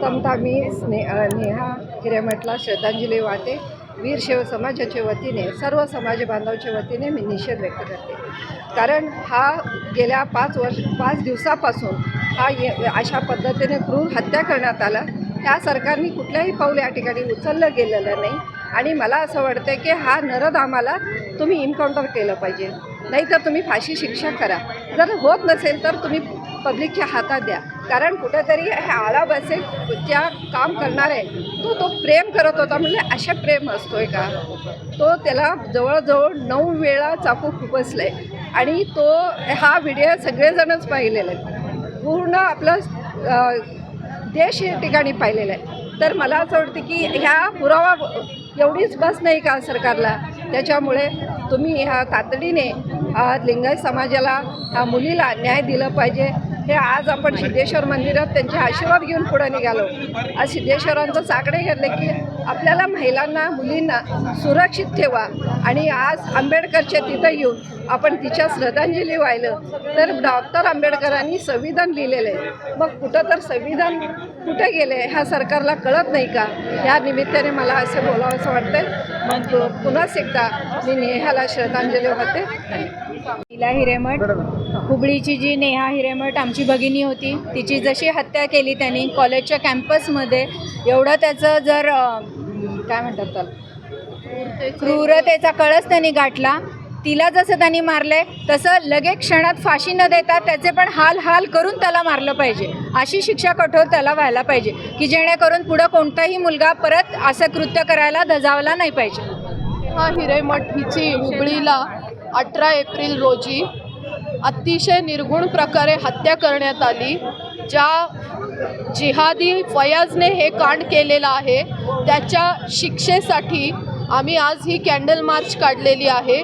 प्रथमतः मी स्ने नेहा हिरेमठला श्रद्धांजली वाहते. वीरशैव समाजाच्या वतीने सर्व समाज बांधवच्या वतीने मी निषेध व्यक्त करते. कारण हा गेल्या पाच वर्ष पाच दिवसापासून हा ये अशा पद्धतीने क्रूर हत्या करण्यात आला. त्या सरकारने कुठल्याही पाऊल या ठिकाणी उचललं गेलेलं नाही. आणि मला असं वाटतं की हा नरधामाला तुम्ही इन्काउंटर केलं पाहिजे. नाहीतर तुम्ही फाशी शिक्षा करा. जर होत नसेल तर तुम्ही पब्लिकच्या हातात द्या. कारण कुठेतरी हे आळा बसेल त्या काम करणार आहे तो तो प्रेम करत होता म्हणजे अशा प्रेम असतोय का? तो त्याला जवळजवळ नऊ वेळा चाकू खुपसलं आहे आणि तो हा व्हिडिओ सगळेजणच पाहिलेले आहेत. पूर्ण आपलं देश या ठिकाणी पाहिलेलं आहे तर मला असं वाटतं की ह्या पुरावा एवढीच बस नाही का सरकारला? त्याच्यामुळे तुम्ही ह्या तातडीने हा लिंगायत समाजाला ह्या मुलीला न्याय दिलं पाहिजे. हे आज आपण सिद्धेश्वर मंदिरात त्यांचे आशीर्वाद घेऊन पुढे निघालो. आज सिद्धेश्वरांचं साकडे घेतले की आपल्याला महिलांना मुलींना सुरक्षित ठेवा आणि आज आंबेडकरच्या तिथं येऊन आपण तिच्या श्रद्धांजली वाहिलं. तर डॉक्टर आंबेडकरांनी संविधान लिहिलेलं आहे. मग कुठं तर संविधान कुठे गेले ह्या सरकारला कळत नाही का? या निमित्ताने मला असं बोलावं असं वाटतंय. मग पुन्हाच एकदा मी नेहाला श्रद्धांजली वाहते. नीला हिरेमठ. हुबळीची जी नेहा हिरेमठ आमची भगिनी होती तिची जशी हत्या केली त्यांनी कॉलेजच्या कॅम्पसमध्ये एवढं त्याचं जर काय म्हणतात त्याला? क्रूरतेचा कळस त्यांनी गाठला. तिला जसं त्यांनी मारले तसं लगेच क्षणात फाशी न देता त्याचे पण हाल हाल करून त्याला मारलं पाहिजे. अशी शिक्षा कठोर त्याला व्हायला पाहिजे की जेणेकरून पुढं कोणताही मुलगा परत असं कृत्य करायला धजावला नाही पाहिजे. हा हिरेमठ हिची हुबळीला अठरा एप्रिल रोजी अतिशय निर्गुण प्रकारे हत्या करण्यात आली ज्या जिहादी फयाजने हे कांड केलेलं आहे त्याच्या शिक्षेसाठी आम्ही आज ही कॅन्डल मार्च काढलेली आहे.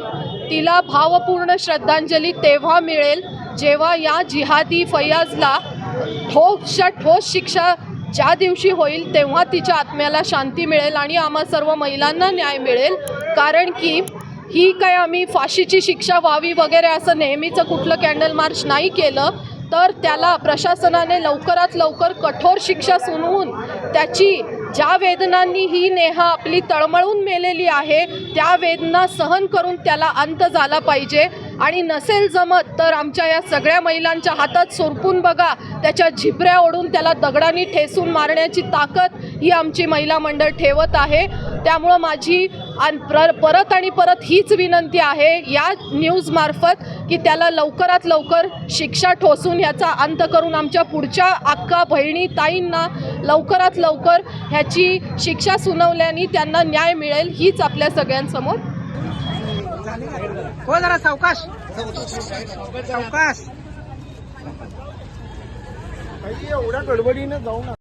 तिला भावपूर्ण श्रद्धांजली तेव्हा मिळेल जेव्हा या जिहादी फयाजला ठोसच्या ठोस शिक्षा ज्या दिवशी होईल तेव्हा तिच्या आत्म्याला शांती मिळेल आणि आम्हा सर्व महिलांना न्याय मिळेल. कारण की ही काय आम्ही फाशीची शिक्षा व्हावी वगैरे असं नेहमीचं कुठलं कॅन्डल मार्च नाही केलं तर त्याला प्रशासनाने लवकरात लवकर कठोर शिक्षा सुनवून त्याची ज्या वेदनांनी ही नेहा आपली तळमळून मेलेली आहे त्या वेदना सहन करून त्याला अंत झाला पाहिजे. आणि नसेल जमत तर आमच्या या सगळ्या महिलांच्या हातात सोरपून बघा त्याच्या झिपऱ्या ओढून त्याला दगडांनी ठेसून मारण्याची ताकद ही आमची महिला मंडळ ठेवत आहे. त्यामुळं माझी आन प्र परत आणि परत हीच विनंती आहे या न्यूजमार्फत की त्याला लवकरात लवकर शिक्षा ठोसून ह्याचा अंत करून आमच्या पुढच्या अक्का बहिणी ताईंना लवकरात लवकर ह्याची शिक्षा सुनावल्याने त्यांना न्याय मिळेल हीच आपल्या सगळ्यांसमोर. हो जरा सावकाश. सावकाश. एवढ्या गडबडीनं जाऊ नका.